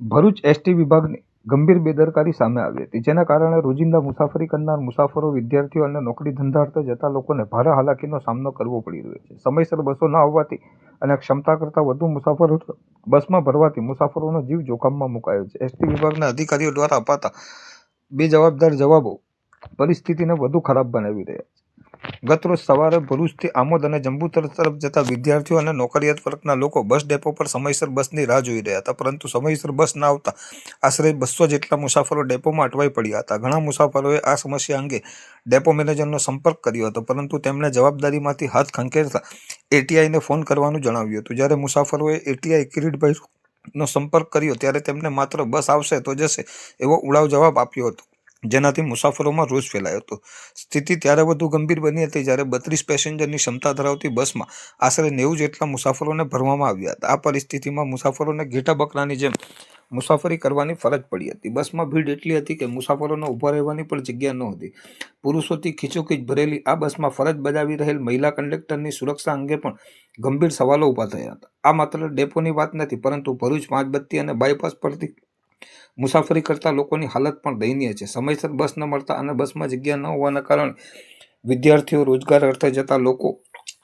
Bharuch ST વિભાગની ગંભીર બેદરકારી સામે આવી હતી, જેના કારણે રોજિંદા મુસાફરી કરનાર મુસાફરો, વિદ્યાર્થીઓ અને નોકરી ધંધા અર્થે જતા લોકોને ભારે હાલાકીનો સામનો કરવો પડી રહ્યો છે. સમયસર બસો ન આવવાથી અને ક્ષમતા કરતાં વધુ મુસાફરો બસમાં ભરવાથી મુસાફરોનો જીવ જોખમમાં મુકાયો છે. એસટી વિભાગના અધિકારીઓ દ્વારા અપાતા બેજવાબદાર જવાબો પરિસ્થિતિને વધુ ખરાબ બનાવી રહ્યા છે. ગતરોજ સવારે ભરૂચથી આમોદ અને જંબુતર તરફ જતા વિદ્યાર્થીઓ અને નોકરિયાત વર્ગના લોકો બસ ડેપો પર સમયસર બસની રાહ જોઈ રહ્યા હતા, પરંતુ સમયસર બસ ના આવતા આશરે બસો જેટલા મુસાફરો ડેપોમાં અટવાઈ પડ્યા હતા. ઘણા મુસાફરોએ આ સમસ્યા અંગે ડેપો મેનેજરનો સંપર્ક કર્યો હતો, પરંતુ તેમણે જવાબદારીમાંથી હાથ ખંખેરતા એટીઆઈને ફોન કરવાનું જણાવ્યું હતું. જ્યારે મુસાફરોએ એટીઆઈ કિરીટભાઈ નો સંપર્ક કર્યો, ત્યારે તેમને માત્ર બસ આવશે તો જશે એવો ઉડાવ જવાબ આપ્યો હતો. જેનાથી મુસાફરોમાં રોષ ફેલાયો હતો. સ્થિતિ ત્યારે વધુ ગંભીર બની હતી જ્યારે બત્રીસ પેસેન્જરની ક્ષમતા ધરાવતી બસમાં આશરે નેવું જેટલા મુસાફરોને ભરવામાં આવ્યા હતા. આ પરિસ્થિતિમાં મુસાફરોને ઘેટા બકરાની જેમ મુસાફરી કરવાની ફરજ પડી હતી. બસમાં ભીડ એટલી હતી કે મુસાફરોને ઊભા રહેવાની પણ જગ્યા નહોતી. પુરુષોથી ખીચોખીચ ભરેલી આ બસમાં ફરજ બજાવી રહેલ મહિલા કંડક્ટરની સુરક્ષા અંગે પણ ગંભીર સવાલો ઊભા થયા હતા. આ માત્ર ડેપોની વાત નથી, પરંતુ ભરૂચ પાંચબત્તી અને બાયપાસ પરથી મુસાફરી કરતા લોકોની હાલત પણ દયનીય છે. સમયસર બસ ન મળતા અને બસમાં જગ્યા ન હોવાના કારણે વિદ્યાર્થીઓ રોજગાર અર્થે જતા લોકો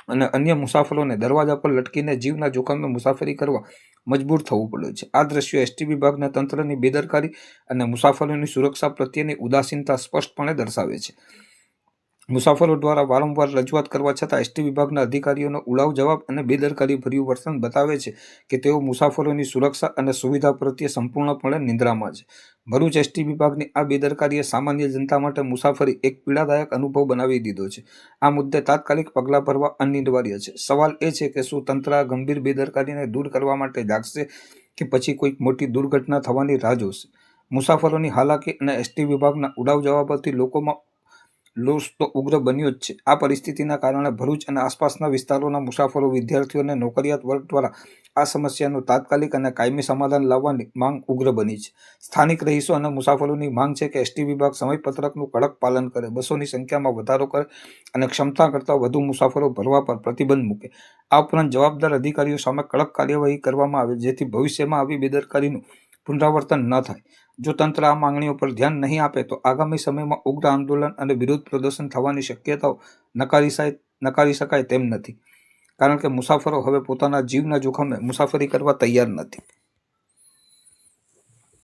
અને અન્ય મુસાફરોને દરવાજા પર લટકીને જીવના જોખમે મુસાફરી કરવા મજબૂર થવું પડ્યું છે. આ દ્રશ્યો એસટી વિભાગના તંત્રની બેદરકારી અને મુસાફરોની સુરક્ષા પ્રત્યેની ઉદાસીનતા સ્પષ્ટપણે દર્શાવે છે. મુસાફરો દ્વારા વારંવાર રજૂઆત કરવા છતાં એસટી વિભાગના અધિકારીઓનો ઉડાવ જવાબ અને બેદરકારી ભર્યું વર્તન બતાવે છે કે તેઓ મુસાફરોની સુરક્ષા અને સુવિધા પ્રત્યે સંપૂર્ણપણે નિંદ્રામાં છે. ભરૂચ એસટી વિભાગની આ બેદરકારીએ સામાન્ય જનતા માટે મુસાફરી એક પીડાદાયક અનુભવ બનાવી દીધો છે. આ મુદ્દે તાત્કાલિક પગલાં ભરવા અનિવાર્ય છે. સવાલ એ છે કે શું તંત્ર આ ગંભીર બેદરકારીને દૂર કરવા માટે જાગશે કે પછી કોઈક મોટી દુર્ઘટના થવાની રાહ જોશે? મુસાફરોની હાલાકી અને એસટી વિભાગના ઉડાવ જવાબોથી લોકોમાં રોષ તો ઉગ્ર બન્યો જ છે. આ પરિસ્થિતિના કારણે ભરૂચ અને આસપાસના વિસ્તારોના મુસાફરો, વિદ્યાર્થીઓ અને નોકરિયાત વર્ગ દ્વારા આ સમસ્યાનું તાત્કાલિક અને કાયમી સમાધાન લાવવાની માંગ ઉગ્ર બની છે. સ્થાનિક રહીશો અને મુસાફરોની માંગ છે કે એસટી વિભાગ સમયપત્રકનું કડક પાલન કરે, બસોની સંખ્યામાં વધારો કરે અને ક્ષમતા કરતાં વધુ મુસાફરો ભરવા પર પ્રતિબંધ મૂકે. આ ઉપરાંત જવાબદાર અધિકારીઓ સામે કડક કાર્યવાહી કરવામાં આવે, જેથી ભવિષ્યમાં આવી બેદરકારીનું પુનરાવર્તન ન થાય. જો તંત્ર આ માંગણીઓ પર ધ્યાન નહીં આપે, તો આગામી સમયમાં ઉગ્ર આંદોલન અને વિરોધ પ્રદર્શન થવાની શક્યતાઓ નકારી નકારી શકાય તેમ નથી. કારણ કે મુસાફરો હવે પોતાના જીવના જોખમે મુસાફરી કરવા તૈયાર નથી.